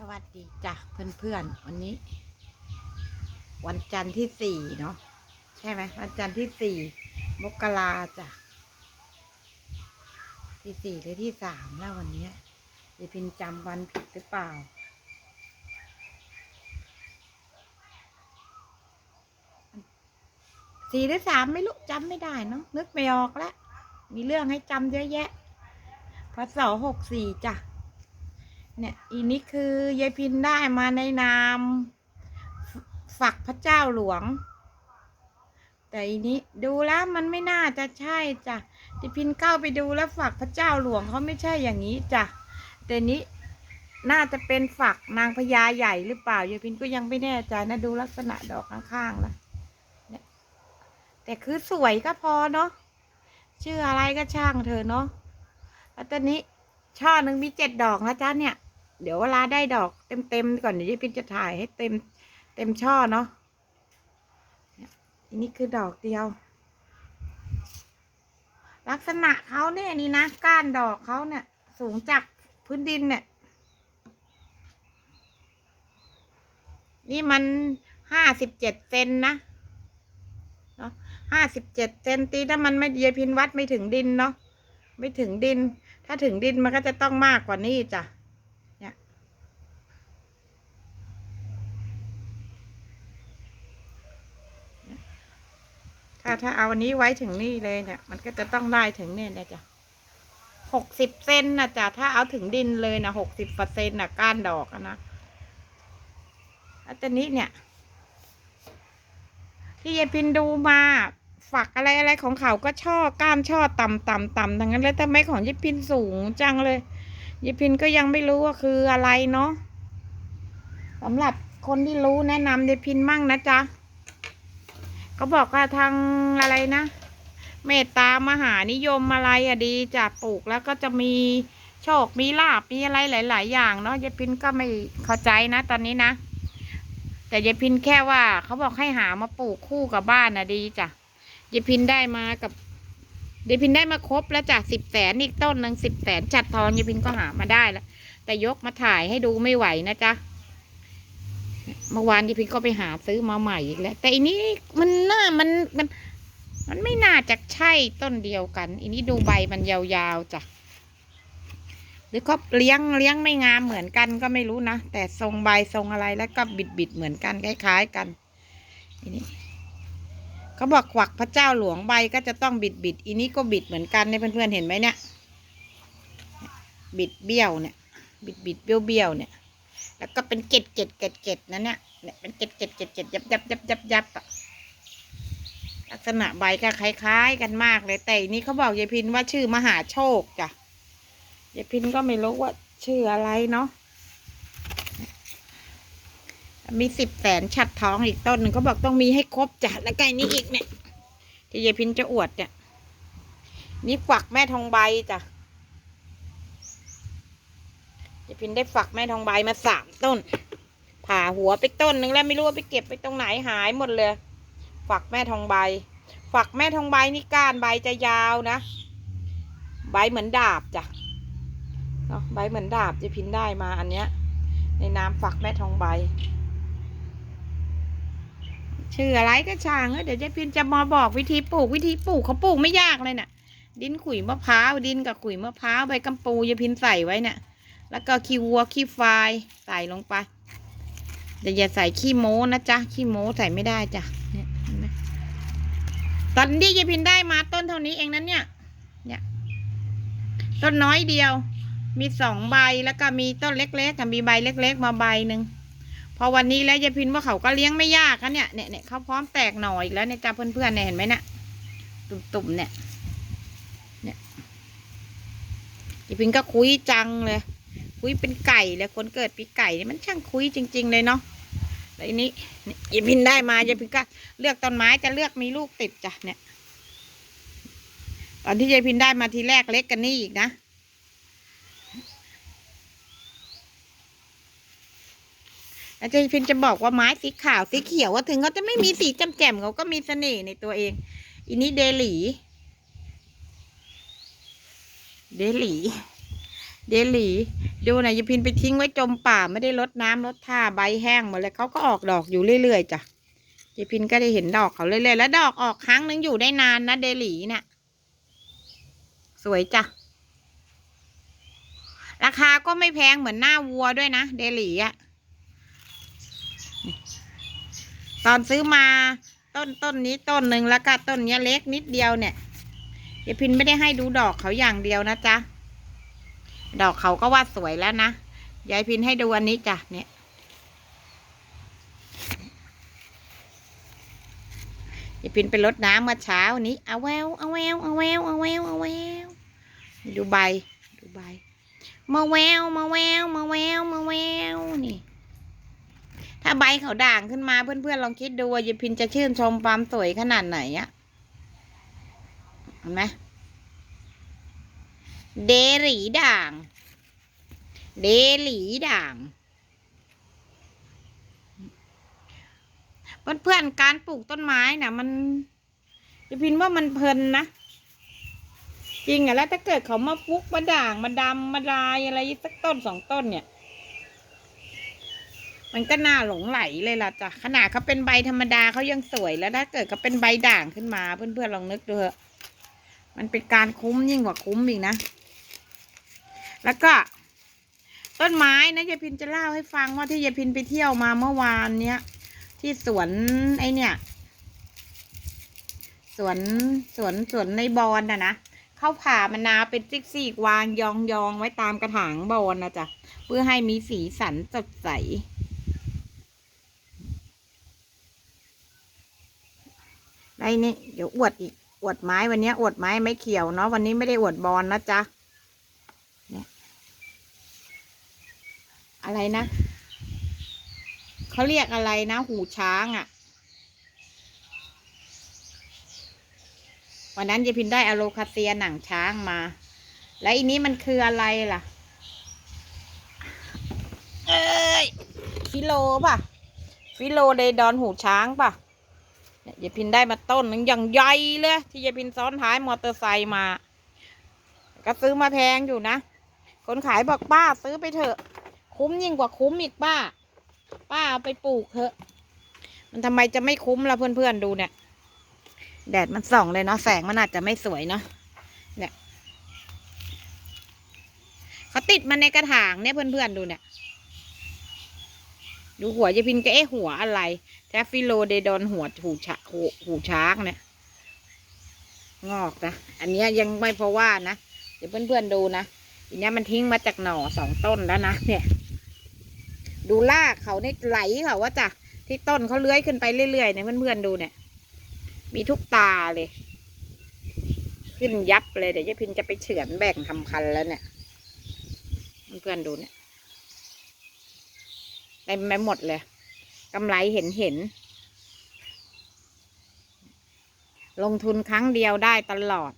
สวัสดีจ้ะเพื่อนๆ วันนี้ วันจันทร์ที่สี่เนาะใช่ไหมวันจันทร์ที่สี่มกราจ้ะที่สี่หรือที่สามแล้ววันนี้ยยายพินจำวันผิดหรือเปล่า สี่หรือสามไม่รู้จำไม่ได้เนาะนึกไม่ออกแล้วมีเรื่องให้จำเยอะแยะพศหกสี่จ้ะ เนี่ยอีนี้คือยายพินได้มาในนามฝักพระเจ้าหลวง แต่อีนี้ดูแล้วมันไม่น่าจะใช่จ้ะยายพินเข้าไปดูแล้วฝักพระเจ้าหลวงเขาไม่ใช่อย่างนี้จ้ะแต่นี้น่าจะเป็นฝักนางพญาใหญ่หรือเปล่ายายพินก็ยังไม่แน่ใจนะดูลักษณะดอกข้างๆล้วเนี่ยแต่คือสวยก็พอเนาะชื่ออะไรก็ช่างเธอเนาะแล้วตอนนี้ช่อหนึ่งมีเจ็ดดอกนะจ๊ะเนี่ย เดี๋ยวเวลาได้ดอกเต็มๆก่อนเดี๋ยวยายพินจะถ่ายให้เต็ม เต็มช่อเนาะอันนี้คือดอกเดียว ลักษณะเขาเนี่ยนี่นะก้านดอกเขาเนี่ย สูงจากพื้นดินเนี่ย นี่มันห้าสิบเจ็ดเซนนะเนาะห้าสิบเจ็ดเซนตีถ้ามันไม่ยายพินวัดไม่ถึงดินเนาะไม่ถึงดิน ถ้าถึงดินมันก็จะต้องมากกว่านี้จ้ะ เนี่ย ถ้าถ้าเอาอันนี้ไว้ถึงนี่เลยเนี่ย มันก็จะต้องได้ถึงเนี่ยนะจ้ะหกสิบเซนนะจ้ะถ้าเอาถึงดินเลยนะหกสิบเปอร์เซ็นต์นะก้านดอกนะแล้วตอนนี้เนี่ย ที่ยายพินดูมาฝักอะไรอะไรของเขาก็ช่อก้านช่อต่ำต่ำต่ำทั้งนั้นเลยทำไมของยายพินสูงจังเลยยายพินก็ยังไม่รู้ว่าคืออะไรเนาะสำหรับคนที่รู้แนะนำยายพินมั่งนะจ๊ะ เขาบอกว่าทางอะไรนะ เมตตามหานิยมอะไรอะดีจะปลูกแล้วก็จะมีโชคมีลาบมีอะไรหลาย ๆ อย่างเนาะยายพินก็ไม่เข้าใจนะ ตอนนี้นะ แต่ยายพินแค่ว่าเขาบอกให้หามาปลูกคู่กับบ้านนะดีจ้ะยายพินได้มากับยายพินได้มาครบแล้วจากสิบแสนอีกต้นหนึ่งสิบแสนจัดทองยายพินก็หามาได้แล้วแต่ยกมาถ่ายให้ดูไม่ไหวนะจ๊ะ เมื่อวานยายพินก็ไปหาซื้อมาใหม่อีกแล้ว แต่อันนี้มันหน่ามันมัน มันไม่น่าจะใช่ต้นเดียวกัน อันนี้ดูใบมันยาวๆจ้ะหรือเขาเลี้ยงเลี้ยงไม่งามเหมือนกันก็ไม่รู้นะ แต่ทรงใบทรงอะไรแล้วก็บิดบิดๆเหมือนกันคล้ายๆกันอันนี้เขาบอกกวักพระเจ้าหลวงใบก็จะต้องบิดบิดอีนี้ก็บิดเหมือนกันเนี่ยเพื่อนๆเห็นไหมเนี่ย บิดเบี้ยวเนี่ย บิดบิดเบี้ยวเบี้ยวเนี่ย แล้วก็เป็นเกล็ดเกล็ดเกล็ดเกล็ดนั่นเนี่ยเนี่ยเป็นเกล็ดเกล็ดเกล็ดเกล็ดยับยับยับยับยับลักษณะใบก็คล้ายๆ กันมากเลยแต่อันนี้เขาบอกยายพินว่าชื่อมหาโชคจ้ะยายพินก็ไม่รู้ว่าชื่ออะไรเนาะมีสิบแสนฉัดท้องอีกต้นหนึ่งเขาบอกต้องมีให้ครบจ้ะแล้วก็อันนี้อีกเนี่ยที่ยายพินจะอวดเนี่ยนี่ฝักแม่ทองใบจ้ะ ยายพินได้ฝักแม่ทองใบมาสามต้น ผ่าหัวไปต้นหนึ่งแล้วไม่รู้ว่าไปเก็บไปตรงไหนหายหมดเลย ฝักแม่ทองใบ ฝักแม่ทองใบนี่ก้านใบจะยาวนะ ใบเหมือนดาบจ้ะเนาะใบเหมือนดาบยายพินได้มาอันเนี้ย ในน้ำฝักแม่ทองใบ ชื่ออะไรก็ช่างเอ้ยเดี๋ยวยายพินจะมาบอกวิธีปลูกวิธีปลูกเขาปลูกไม่ยากเลยน่ะ ดินขุยมะพร้าวดินกับขุยมะพร้าวใบกำปูยายพินใส่ไว้เนี่ย แล้วก็ขี้วัวขี้ควายใส่ลงไปแต่อย่าใส่ขี้โม้นะจ๊ะขี้โม้ใส่ไม่ได้จ้ะเนี่ยเห็นไหมตอนที่ยายพินได้มาต้นเท่านี้เองนั้นเนี่ย เนี่ย ต้นน้อยเดียว มีสองใบแล้วก็มีต้นเล็กๆกับมีใบเล็ก ๆ มาใบหนึ่งพอวันนี้แล้วยายพินว่าเขาก็เลี้ยงไม่ยากคะเนี่ยเนี่ยเนี่ยเขาพร้อมแตกหน่ออีกแล้วเนี่ยจ้าเพื่อนๆเนี่ยเห็นไหมเนี่ยตุ่มๆเนี่ย เนี่ยยายพินก็คุยจังเลย คุยเป็นไก่เลยคนเกิดปีไก่นี่มันช่างคุยจริง ๆ เลยเนาะแล้วอันนี้เนี่ยายพินได้มายายพินก็เลือกต้นไม้จะเลือกมีลูกติดจ้ะเนี่ย ตอนที่ยายพินได้มาทีแรกเล็กกันนี่อีกนะอาจารย์พินจะบอกว่าไม้สีขาวสีเขียวว่าถึงเขาจะไม่มีสีจำแจ่มเขาก็มีเสน่ห์ในตัวเอง อีนี้เดลี เดลี เดลี ดูนะยายพินไปทิ้งไว้จมป่าไม่ได้ลดน้ำลดท่าใบแห้งหมดเลยเขาก็ออกดอกอยู่เรื่อยๆจ้ะยายพินก็ได้เห็นดอกเขาเรื่อยๆแล้วดอกออกครั้งหนึงอยู่ได้นานนะเดลีเนี่ยสวยจ้ะราคาก็ไม่แพงเหมือนหน้าวัวด้วยนะเดลีอะตอนซื้อมาต้นต้นนี้ต้นหนึ่งแล้วก็ต้นนี้เล็กนิดเดียวเนี่ยยายพินไม่ได้ให้ดูดอกเขาอย่างเดียวนะจ๊ะ ดอกเขาก็ว่าสวยแล้วนะ ยายพินให้ดูอันนี้จ้ะเนี่ย ยายพินไปรดน้ำเมื่อเช้านี้เอาแววเอาแววเอาแววเอาแววเอาแววดูใบ ดูใบ มาแววมาแววมาแววมาแววนี่ ถ้าใบเขาด่างขึ้นมาเพื่อนๆลองคิดดูว่ายายพินจะชื่นชมความสวยขนาดไหนอะเห็นไหม เดหลีด่าง เดหลีด่าง เพื่อนๆการปลูกต้นไม้น่ะ มันจะพินว่ามันเพลินนะจริงอะแล้วถ้าเกิดเขามาฟุกมาด่างมาดำมาลายอะไรสักต้นสองต้นเนี่ย มันก็น่าหลงไหลเลยล่ะจ้ะขนาดเขาเป็นใบธรรมดาเขายังสวยแล้วถ้าเกิดเขาเป็นใบด่างขึ้นมา เพื่อนๆลองนึกดูเถอะมันเป็นการคุ้มยิ่งกว่าคุ้มอีกนะ แล้วก็ ต้นไม้นะยายพินจะเล่าให้ฟังว่าที่ยายพินไปเที่ยวมาเมื่อวานเนี้ยที่สวนไอเนี่ย สวนสวนสวนในบอนนะนะเขาผ่ามะนาวเป็นซิกซีกวางยองยองไว้ตามกระถางบอนนะจ๊ะเพื่อให้มีสีสันสดใสไอ้นี่เดี๋ยวอวดอีกอวดไม้วันนี้อวดไม้ไม่เขียวเนาะวันนี้ไม่ได้อวดบอลนะจ๊ะ อะไรนะเขาเรียกอะไรนะ หูช้างอะ่ะ วันนั้นยายพินได้อะโลคาเซียหนังช้างมา แล้วอันนี้มันคืออะไรล่ะ เอ้ยฟิโลป่ะ ฟิโลเดดอนหูช้างป่ะเนี่ยยายพินได้มาต้นหนึ่งอย่างใหญ่เลย ที่ยายพินซ้อนท้ายมอเตอร์ไซค์มา ก็ซื้อมาแพงอยู่นะ คนขายบอกป้าซื้อไปเถอะ คุ้มยิ่งกว่าคุ้มอีกป้า ป้าเอาไปปลูกเถอะ มันทำไมจะไม่คุ้มล่ะเพื่อนๆดูเนี่ย แดดมันส่องเลยเนาะแสงมันอาจจะไม่สวยเนาะเนี่ยเขาติดมันในกระถางเนี่ยเพื่อนๆดูเนี่ย ดูหัวยายพินก็เอ๊ะหัวอะไรแทฟฟิโลเดดอนหัวหูชาหูหูช้างเนี่ยงอกนะ อันนี้ยังไม่เพราะว่านะ เดี๋ยวเพื่อนๆดูนะอันนี้มันทิ้งมาจากหน่อสองต้นแล้วนะเนี่ย ดูรากเขาเนี่ไหลเขาว่าจ้ะที่ต้นเขาเลื้อยขึ้นไปเรื่อยๆเนี่ยเพื่อนๆดูเนี่ย มีทุกตาเลย ขึ้นยับเลยเดี๋ยวยายพินจะไปเฉือนแบ่งทำพันแล้วเนี่ยเพื่อนๆดูเนี่ยเต็มไปหมดเลยกำไรเห็นเห็น ลงทุนครั้งเดียวได้ตลอด